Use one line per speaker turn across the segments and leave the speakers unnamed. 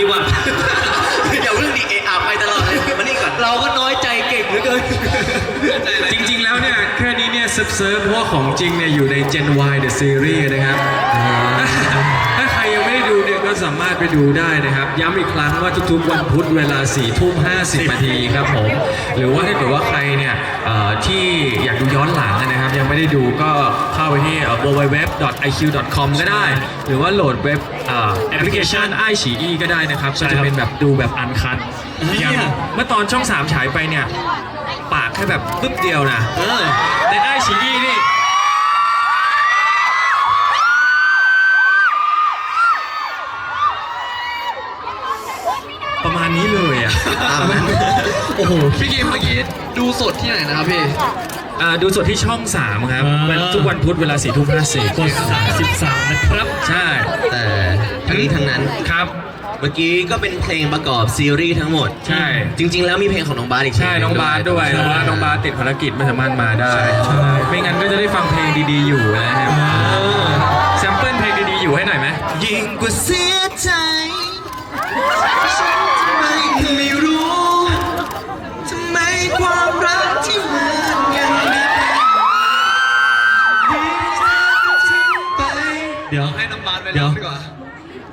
ดีกว่า
อย่าเพิ่งดีเอะอะไปตลอดเลยมานี่ก่อน
เราก็น้อยใจเก่งเหลือเกิน
จริงๆแล้วเนี่ย แค่นี้เนี่ยเซิร์ฟเซิร์ฟเพราะว่าของจริงเนี่ยอยู่ใน Gen Y The Series นะครับ ถ้าใครยังไม่ได้ดูเนี่ยก็สามารถไปดูได้นะครับ ย้ำอีกครั้งว่าทุกๆวันพุธเวลา4ทุ่ม50นาทีครับผม หรือว่าถ้าเกิดว่าใครเนี่ยเอ่อที่อยากดูย้อนหลังนะครับ ยังไม่ได้ดูก็เข้าไปที่ www.iq.com ก็ได้ หรือว่าโหลดเว็บเอ่อแอปพลิเคชัน i อ e ก็ได้นะครับก็จะเป็นแบบดูแบบอันคัดอย่างเมื่อตอนช่อง 3 ฉายไปเนี่ยปากแค่แบบปึ๊บเดียวนะ
เออ
ในไอฉีอีนี่ประมาณนี้เลยอะ
โอ้โห
พี่กิมเมื่อกี้ดูสดที่ไหนนะครับพี่
อ่าดูสดที่ช่อง 3 ครับ
อ่า
วันทุกวันพุธเวลา4ทุ่ม
กด33นะครับ
50ใช่
แต่ทั้งนี้ทั้งนั้น
ครับ
เมื่อกี้ก็เป็นเพลงประกอบซีรีส์ทั้งหมด
ใช่
จริง ๆ แล้วมีเพลงของน้องบาสอีก
ใช่น้องบาสด้วยแต่ว่าน้องบาสติดภารกิจไม่สามารถมาได้ไม่งั้นก็จะได้ฟังเพลงดีๆอยู่นะครับแซมเปิลเพลงดีๆอยู่ให้หน่อยไหม
ยิ่งกว่าเสียใจ เดี๋
ยว
ให้น้องบาสไป
เดี๋
ร้
ยว
องดีกว่า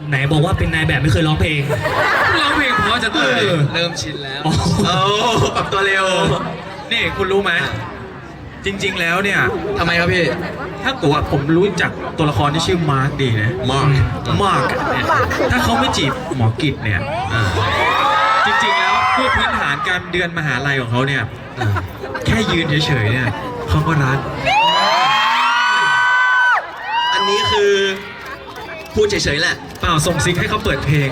ไหนบอกว่าเป็นนายแบบไม่เคยร้องเพลง
ร้องเพลงเพราะจะตาย
เริ่มชินแล้ว
อ๋อ
โอ้ปรับตัวเร็ว
นี่คุณรู้ไหมจริง ๆ แล้วเนี่ย
ทำไมครับพี่
ถ้าเกิดว่าผมรู้จักตัวละครที่ชื่อมาร์คดีนะ
มาร์ค
มาร์คเนี่ยถ้าเขาไม่จีบหมอกิจเนี่ย
อ่า
จริง ๆ แล้วด้วยพื้นฐานการเดือนมหาลัยของเขาเนี่ย
อ่า
แค่ยืนเฉยๆเนี่ยเขาก็รัก
พูดเฉยๆแหละ
เปล่าส่งซิกให้เขาเปิดเพลง